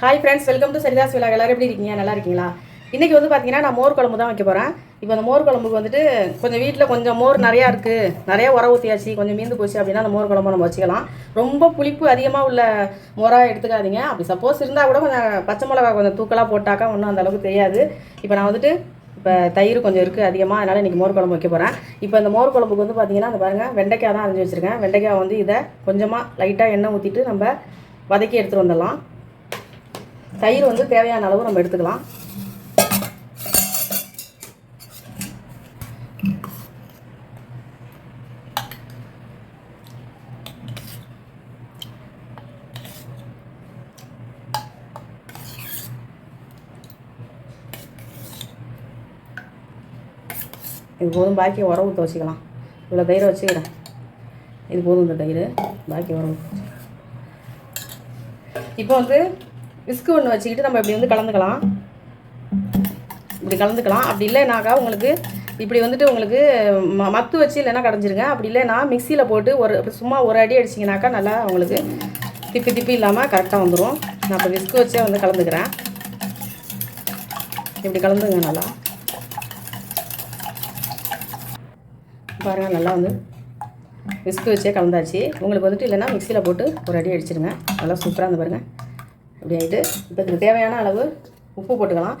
Hi friends welcome to Saritha's விழா எல்லாரும் எப்படி இருக்கீங்க? நல்லா இருக்கீங்களா? இன்றைக்கி வந்து பார்த்தீங்கன்னா நான் மோர் குழம்பு தான் வைக்க போகிறேன் இப்போ அந்த மோர் குழம்புக்கு வந்துட்டு கொஞ்சம் வீட்டில் கொஞ்சம் மோர் நிறையா இருக்குது நிறையா உர ஊற்றியாச்சு கொஞ்சம் மீந்து போச்சு அப்படின்னா அந்த மோர் குழம்பு நம்ம வச்சுக்கலாம். ரொம்ப புளிப்பு அதிகமாக உள்ள மோராக எடுத்துக்காதீங்க. அப்படி சப்போஸ் இருந்தால் கூட கொஞ்சம் பச்சை மிளகா கொஞ்சம் தூக்கலாக போட்டாக்கா ஒன்றும் அந்த அளவுக்கு தெரியாது. இப்போ நான் வந்துட்டு இப்போ தயிர் கொஞ்சம் இருக்குது அதிகமாக அதனால் இன்றைக்கி மோர் குழம்பு வைக்க போகிறேன் இப்போ இந்த மோர் குழம்புக்கு வந்து பார்த்தீங்கன்னா அந்த பாருங்கள் வெண்டைக்காய் தான் அரைஞ்சி வச்சுருக்கேன். வெண்டைக்காய் வந்து இதை கொஞ்சமாக லைட்டாக எண்ணெய் ஊற்றிட்டு நம்ம வதக்கி எடுத்துகிட்டு வந்துடலாம். தயிர் வந்து தேவையான அளவு நம்ம எடுத்துக்கலாம். இது போதும் பாக்கி உர ஊற்ற வச்சுக்கலாம். இவ்வளோ தயிரை வச்சுக்கிறேன். இது போதும் இந்த தயிர். பாக்கி உர ஊற்ற இப்போ வந்து விஸ்கு ஒன்று வச்சுக்கிட்டு நம்ம இப்படி வந்து கலந்துக்கலாம். இப்படி கலந்துக்கலாம். அப்படி இல்லைனாக்கா உங்களுக்கு இப்படி வந்துட்டு உங்களுக்கு ம மத்து வச்சு இல்லைன்னா கடைஞ்சிருங்க. அப்படி இல்லைன்னா மிக்சியில் போட்டு ஒரு சும்மா ஒரு அடி அடிச்சிங்கனாக்கா நல்லா உங்களுக்கு திப்பி திப்பி இல்லாமல் கரெக்டாக வந்துடும் நான் இப்போ விஸ்கு வச்சே வந்து கலந்துக்கிறேன். இப்படி கலந்துங்க நல்லா. பாருங்கள் நல்லா வந்து விஸ்கு வச்சே கலந்தாச்சு. உங்களுக்கு வந்துட்டு இல்லைன்னா மிக்சியில் போட்டு ஒரு அடி அடிச்சிருங்க. நல்லா சூப்பராக இருந்து பாருங்கள் இப்படி ஆகிட்டு இப்போ இதுக்கு தேவையான அளவு உப்பு போட்டுக்கலாம்.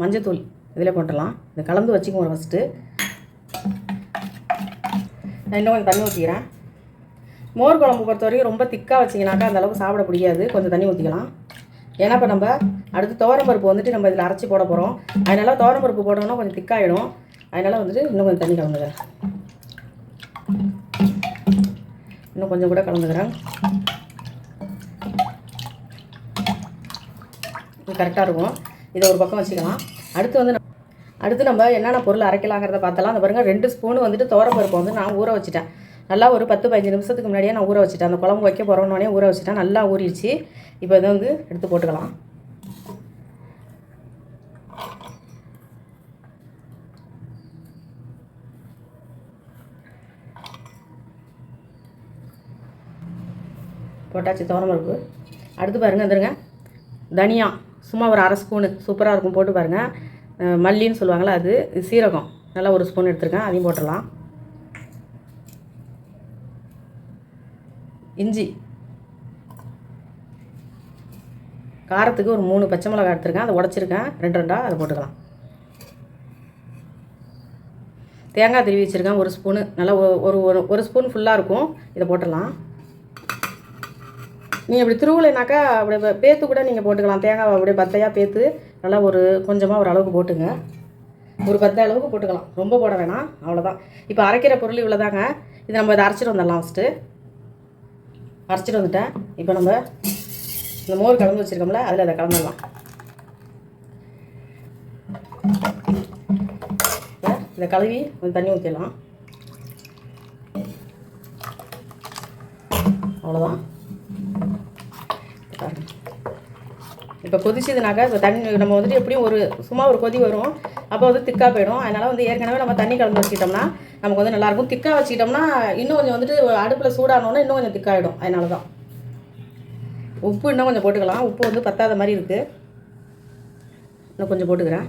மஞ்சத்தூள் இதில் போட்டுடலாம். இதை கலந்து வச்சுக்குவோம் ஃபஸ்ட்டு நான் இன்னும் கொஞ்சம் தண்ணி ஊற்றிக்கிறேன் மோர் குழம்பு பொறுத்த வரைக்கும் ரொம்ப திக்காக வச்சிங்கனாக்கா அந்த அளவுக்கு சாப்பிட முடியாது. கொஞ்சம் தண்ணி ஊற்றிக்கலாம் ஏன்னா இப்போ நம்ம அடுத்து துவரம் பருப்பு வந்துட்டு நம்ம இதில் அரைச்சி போட போகிறோம் அதனால துவரம் பருப்பு போட்டோம்னா கொஞ்சம் திக்காகிடும் அதனால் வந்துட்டு இன்னும் கொஞ்சம் தண்ணி கலந்துக்கிறேன். இன்னும் கொஞ்சம் கூட கலந்துக்கிறேன். கரெக்டாக இருக்கும். இதை ஒரு பக்கம் வச்சுக்கலாம். அடுத்து வந்து நம்ம- அடுத்து நம்ம என்னென்ன பொருள் அரைக்கலாங்கிறத பார்த்தலாம். அந்த பாருங்கள் ரெண்டு ஸ்பூன் வந்துட்டு தோரப்பருப்பு வந்து நான் ஊற வச்சுட்டேன். நல்லா ஒரு பத்து பதினஞ்சு நிமிஷத்துக்கு முன்னாடியே நான் ஊற வச்சுட்டேன். அந்த குழம்பு வைக்க போகிறோன்னே ஊற வச்சுட்டேன். நல்லா ஊறிடுச்சு. இப்போ இதை வந்து எடுத்து போட்டுக்கலாம். போட்டாச்சு துவரம்பருப்பு அடுத்து பாருங்கள் வந்துருங்க. தனியா சும்மா ஒரு அரை ஸ்பூனு சூப்பராக இருக்கும் போட்டு பாருங்கள் மல்லின்னு சொல்லுவாங்கள்ல அது சீரகம். நல்லா ஒரு ஸ்பூன் எடுத்துருக்கேன் அதையும் போட்டுடலாம். இஞ்சி. காரத்துக்கு ஒரு மூணு பச்சை மிளகாய் எடுத்துருக்கேன் அதை உடச்சிருக்கேன். ரெண்டு ரெண்டாக அதை போட்டுக்கலாம். தேங்காய் திருவி வச்சுருக்கேன் ஒரு ஸ்பூனு நல்லா ஒரு ஒரு ஒரு- ஒரு ஸ்பூன் ஃபுல்லாக இருக்கும் இதை போட்டுடலாம். நீங்கள் இப்படி திருவிழைனாக்கா அப்படி பேத்து கூட நீங்கள் போட்டுக்கலாம். தேங்காய் அப்படியே பத்தையாக பேத்து நல்லா ஒரு கொஞ்சமாக ஒரு அளவுக்கு போட்டுங்க. ஒரு பத்து அளவுக்கு போட்டுக்கலாம். ரொம்ப போட வேணாம். அவ்வளோதான் இப்போ அரைக்கிற பொருள் இவ்வளோதாங்க இது நம்ம இதை அரைச்சிட்டு வந்துடலாம் ஃபஸ்ட்டு அரைச்சிட்டு வந்துட்டேன். இப்போ நம்ம இந்த மோர் கலந்து வச்சுருக்கோம்ல அதில் அதை கலந்துடலாம். இதை கழுவி கொஞ்சம் தண்ணி ஊற்றிடலாம் அவ்வளோதான் இப்போ கொதிச்சதுனாக்கா இப்போ தண்ணி நம்ம வந்துட்டு எப்படியும் ஒரு சும்மா ஒரு கொதி வரும். அப்போ வந்து திக்காக போயிடும். அதனால் வந்து ஏற்கனவே நம்ம தண்ணி கலந்து வச்சுக்கிட்டோம்னா நமக்கு வந்து நல்லாயிருக்கும். திக்காக வச்சுக்கிட்டோம்னா இன்னும் கொஞ்சம் வந்துட்டு அடுப்பில் சூடானோன்னா இன்னும் கொஞ்சம் திக்காகிடும் அதனால தான் உப்பு இன்னும் கொஞ்சம் போட்டுக்கலாம். உப்பு வந்து பத்தாத மாதிரி இருக்குது இன்னும் கொஞ்சம் போட்டுக்கிறேன்.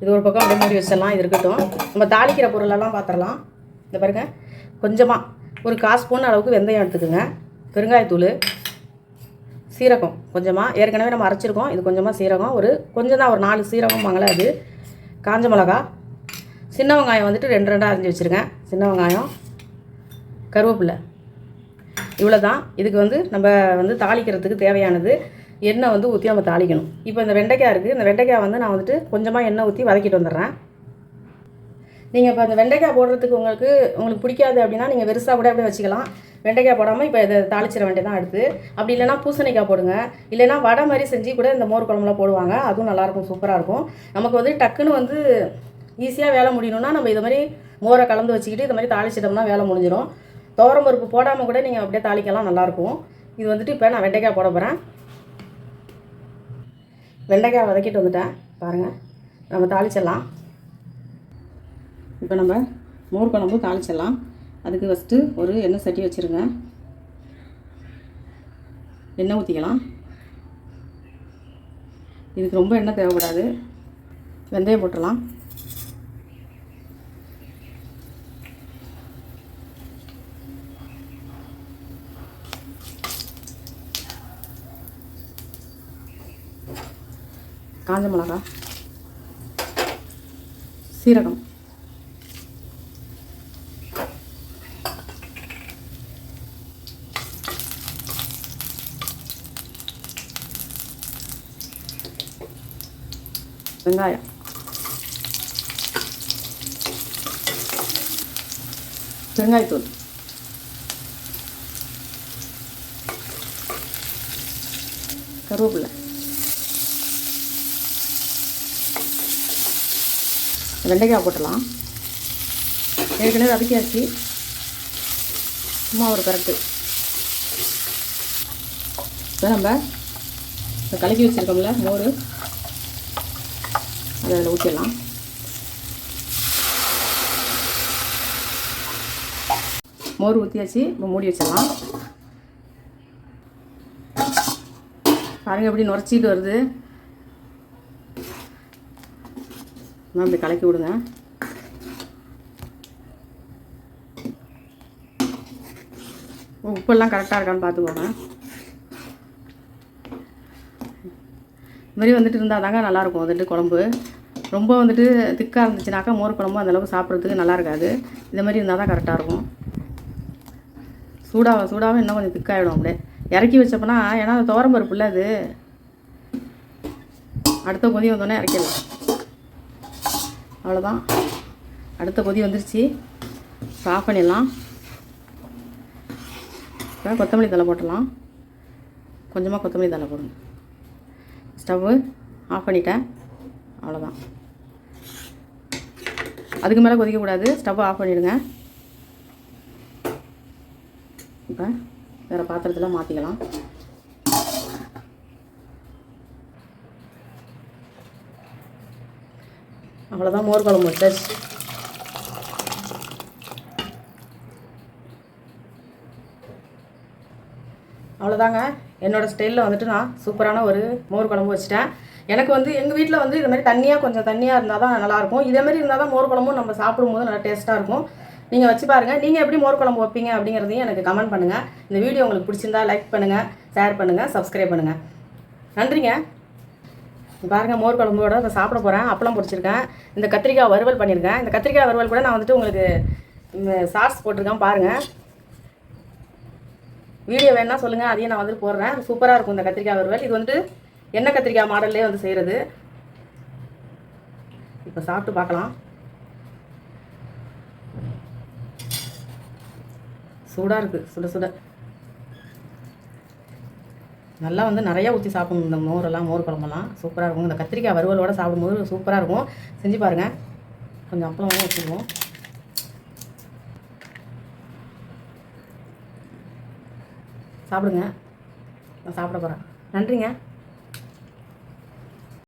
இது ஒரு பக்கம் அப்படியே மூடி வச்சிடலாம். இது இருக்கட்டும். நம்ம தாளிக்கிற பொருளெல்லாம் பார்த்துடலாம் இந்த பாருங்க. கொஞ்சமாக ஒரு கால் ஸ்பூன் அளவுக்கு வெந்தயம் எடுத்துக்கோங்க. பெருங்காயத்தூள். சீரகம் கொஞ்சமாக ஏற்கனவே நம்ம அரைச்சிருக்கோம். இது கொஞ்சமாக சீரகம். ஒரு கொஞ்சம் தான் ஒரு நாலு சீரகம் வாங்கலை அது. காஞ்ச மிளகா. சின்ன வெங்காயம் வந்துட்டு ரெண்டு ரெண்டாக அரிஞ்சு வச்சுருக்கேன். சின்ன வெங்காயம் கருவேப்பில்லை இவ்வளோ தான் இதுக்கு வந்து நம்ம வந்து தாளிக்கிறதுக்கு தேவையானது. எண்ணெய் வந்து ஊற்றி நம்ம தாளிக்கணும். இப்போ இந்த வெண்டைக்காய் இருக்குது இந்த வெண்டைக்காய் வந்து நான் வந்துட்டு கொஞ்சமாக எண்ணெய் ஊற்றி வதக்கிட்டு வந்துடுறேன். நீங்கள் இப்போ அந்த வெண்டைக்காய் போடுறதுக்கு உங்களுக்கு உங்களுக்கு பிடிக்காது அப்படின்னா நீங்கள் வெறுசாக கூட அப்படியே வச்சுக்கலாம். வெண்டைக்காய் போடாமல் இப்போ இதை தாளிச்சிட வேண்டியதான் எடுத்து அப்படி இல்லைனா பூசணிக்காய் போடுங்க. இல்லைன்னா வடை மாதிரி செஞ்சு கூட இந்த மோர் குழம்புலாம் போடுவாங்க. அதுவும் நல்லாயிருக்கும் சூப்பராக இருக்கும். நமக்கு வந்து டக்குன்னு வந்து ஈஸியாக வேலை முடியணும்னா நம்ம இது மாதிரி மோரை கலந்து வச்சுக்கிட்டு இது மாதிரி தாளிச்சிட்டோம்னா வேலை முடிஞ்சிடும் துவரம் பருப்பு போடாமல் கூட நீங்கள் அப்படியே தாளிக்கலாம் நல்லாயிருக்கும். இது வந்துட்டு இப்போ நான் வெண்டைக்காய் போட போகிறேன் வெண்டைக்காய் வதக்கிட்டு வந்துட்டேன். பாருங்கள் நம்ம தாளிச்சிடலாம். இப்போ நம்ம மோர் குழம்பு காய்ச்சிடலாம் அதுக்கு ஃபஸ்ட்டு ஒரு எண்ணெய் சட்டி வச்சுருங்க. எண்ணெய் ஊற்றிக்கலாம் இதுக்கு ரொம்ப எண்ணெய் தேவைப்படாது. வெந்தயம் போட்டுடலாம். காஞ்ச மிளகா சீரகம். வெங்காயம் வெங்காயத்தூள் கருவேப்பிலை வெண்டைக்காய் போட்டுடலாம் ஏற்கனவே வதக்கியாச்சு சும்மா ஒரு கரெக்டு இப்போ நம்ம கலக்கி வச்சுருக்கோம்ல மோர் அதை அதில் ஊற்றிடலாம் மோர் ஊற்றியாச்சு இப்போ மூடி வச்சிடலாம். பாருங்கள் எப்படி நுரைச்சிட்டு வருது. இன்னும் இப்படி கலக்கி விடுங்க. உப்பெல்லாம் கரெக்டாக இருக்கான்னு பார்த்துக்கோங்க. இந்த மாதிரி வந்துட்டு இருந்தால் தாங்க நல்லாயிருக்கும் வந்துட்டு குழம்பு. ரொம்ப வந்துட்டு திக்காக இருந்துச்சுனாக்கா மோர் குழம்பு அந்தளவுக்கு சாப்பிட்றதுக்கு நல்லா இருக்காது இந்த மாதிரி இருந்தால் தான் கரெக்டாக இருக்கும். சூடாக சூடாகவும் இன்னும் கொஞ்சம் திக்காகிடும் அப்படியே. இறக்கி வச்சப்போனா ஏன்னா அது துவரம் பருப்புல அது. அடுத்த கொதி வந்தோடனே இறக்கிடலாம். அவ்வளோதான் அடுத்த கொதி வந்துருச்சு. ஆஃப் பண்ணிடலாம். இப்போ கொத்தமல்லி தலை போட்டலாம் கொஞ்சமாக கொத்தமல்லி தலை போடுங்க ஸ்டவ்வு ஆஃப் பண்ணிட்டேன். அவ்வளோதான் அதுக்கு மேலே கொதிக்கக்கூடாது. ஸ்டவ் ஆஃப் பண்ணிவிடுங்க இப்போ வேறு பாத்திரத்தில் மாற்றிக்கலாம் அவ்வளோதான் மோர் குழம்பு. வச்சாச்சு அவ்வளோதாங்க என்னோடய ஸ்டைலில் வந்துட்டு நான் சூப்பரான ஒரு மோர் குழம்பு வச்சுட்டேன். எனக்கு வந்து எங்கள் வீட்டில் வந்து இது மாதிரி தண்ணியாக கொஞ்சம் தண்ணியாக இருந்தால் தான் நல்லாயிருக்கும். இதேமாரி இருந்தால் தான் மோர் குழம்பும் நம்ம சாப்பிடும்போது நல்லா டேஸ்ட்டாக இருக்கும். நீங்கள் வச்சு பாருங்கள் நீங்கள் எப்படி மோர் குழம்பு வைப்பீங்க அப்படிங்கிறதையும் எனக்கு கமெண்ட் பண்ணுங்கள் இந்த வீடியோ உங்களுக்கு பிடிச்சிருந்தா லைக் பண்ணுங்கள் ஷேர் பண்ணுங்கள் சப்ஸ்கிரைப் பண்ணுங்கள் நன்றிங்க. பாருங்க மோர் குழம்போட நான் சாப்பிட போகிறேன் அப்பளம் பிடிச்சிருக்கேன் இந்த கத்திரிக்காய் வறுவல் பண்ணியிருக்கேன் இந்த கத்திரிக்காய் வறுவல் கூட நான் வந்துட்டு உங்களுக்கு சாஸ் போட்டிருக்கேன் பாருங்கள் வீடியோ வேணால் சொல்லுங்கள் அதையும் நான் வந்து போடுறேன். சூப்பராக இருக்கும் இந்த கத்திரிக்காய் வறுவல். இது வந்துட்டு எண்ணெய் கத்திரிக்காய் மாடல்லே வந்து செய்கிறது இப்போ சாப்பிட்டு பார்க்கலாம். சூடாக இருக்குது சுட சுட. நல்லா வந்து நிறையா ஊற்றி சாப்பிடணும் இந்த மோரெல்லாம் மோர் குழம்பெல்லாம் சூப்பராக இருக்கும். இந்த கத்திரிக்காய் வறுவலோட சாப்பிடும்போது சூப்பராக இருக்கும். செஞ்சு பாருங்கள் கொஞ்சம் அப்பளம் வச்சுருவோம் சாப்பிடுங்க. நான் சாப்பிட போகிறேன் நன்றிங்க.